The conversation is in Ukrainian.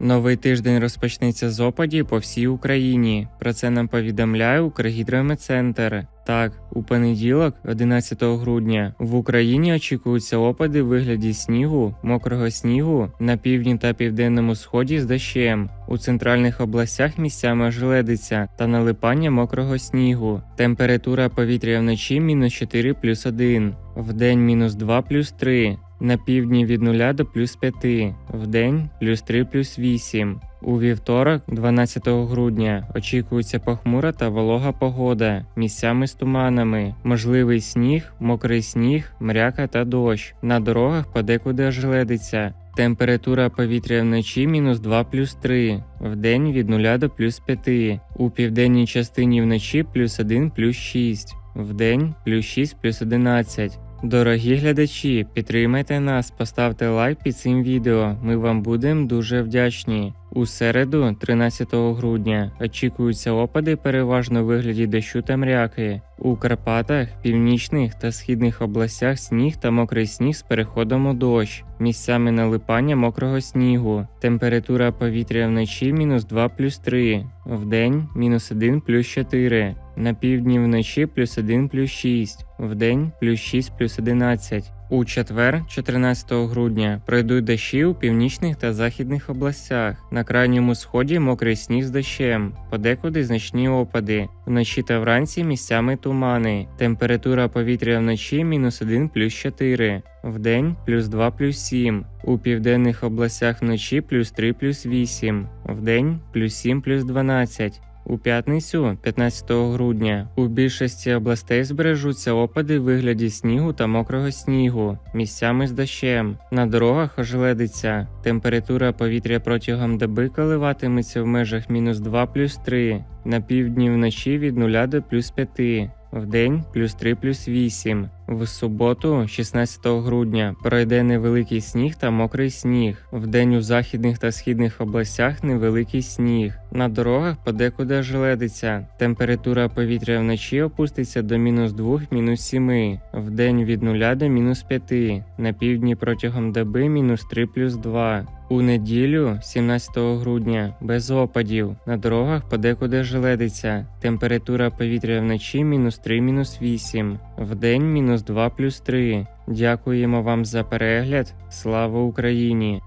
Новий тиждень розпочнеться з опадів по всій Україні. Про це нам повідомляє Укргідрометцентр. Так, у понеділок, 11 грудня, в Україні очікуються опади в вигляді снігу, мокрого снігу на півдні та південному сході з дощем. У центральних областях місцями ожеледиться та налипання мокрого снігу. Температура повітря вночі мінус 4 плюс 1, вдень мінус 2 плюс 3. На півдні від 0 до плюс 5, вдень плюс 3 плюс 8. У вівторок, 12 грудня, очікується похмура та волога погода, місцями з туманами, можливий сніг, мокрий сніг, мряка та дощ. На дорогах подекуди ожеледиться. Температура повітря вночі мінус 2 плюс 3, вдень від 0 до плюс 5. У південній частині вночі плюс 1 плюс 6, вдень плюс 6 плюс 11. Дорогі глядачі, підтримайте нас, поставте лайк під цим відео. Ми вам будемо дуже вдячні. У середу, 13 грудня, очікуються опади переважно у вигляді дощу та мряки. У Карпатах, північних та східних областях сніг та мокрий сніг з переходом у дощ, місцями налипання мокрого снігу. Температура повітря вночі мінус 2 плюс 3, вдень мінус 1 плюс 4. На півдні вночі плюс 1 плюс 6, вдень плюс 6 плюс 11. У четвер, 14 грудня, пройдуть дощі у північних та західних областях. На крайньому сході мокрий сніг з дощем, подекуди значні опади. Вночі та вранці місцями тумани. Температура повітря вночі мінус 1 плюс 4, вдень плюс 2 плюс 7. У південних областях вночі плюс 3 плюс 8, вдень плюс 7 плюс 12. У п'ятницю, 15 грудня, у більшості областей збережуться опади в вигляді снігу та мокрого снігу, місцями з дощем. На дорогах ожеледиться. Температура повітря протягом доби коливатиметься в межах мінус 2 плюс 3, на півдні вночі від 0 до плюс 5. Вдень плюс 3 плюс 8. В суботу, 16 грудня, пройде невеликий сніг та мокрий сніг. Вдень у західних та східних областях невеликий сніг. На дорогах подекуди ожеледиться. Температура повітря вночі опуститься до мінус 2, мінус 7. Вдень від 0 до мінус 5. На півдні протягом доби мінус 3 плюс 2. У неділю, 17 грудня, без опадів. На дорогах подекуди желедиться. Температура повітря вночі мінус 3 мінус 8. Вдень мінус 2 плюс 3. Дякуємо вам за перегляд. Слава Україні!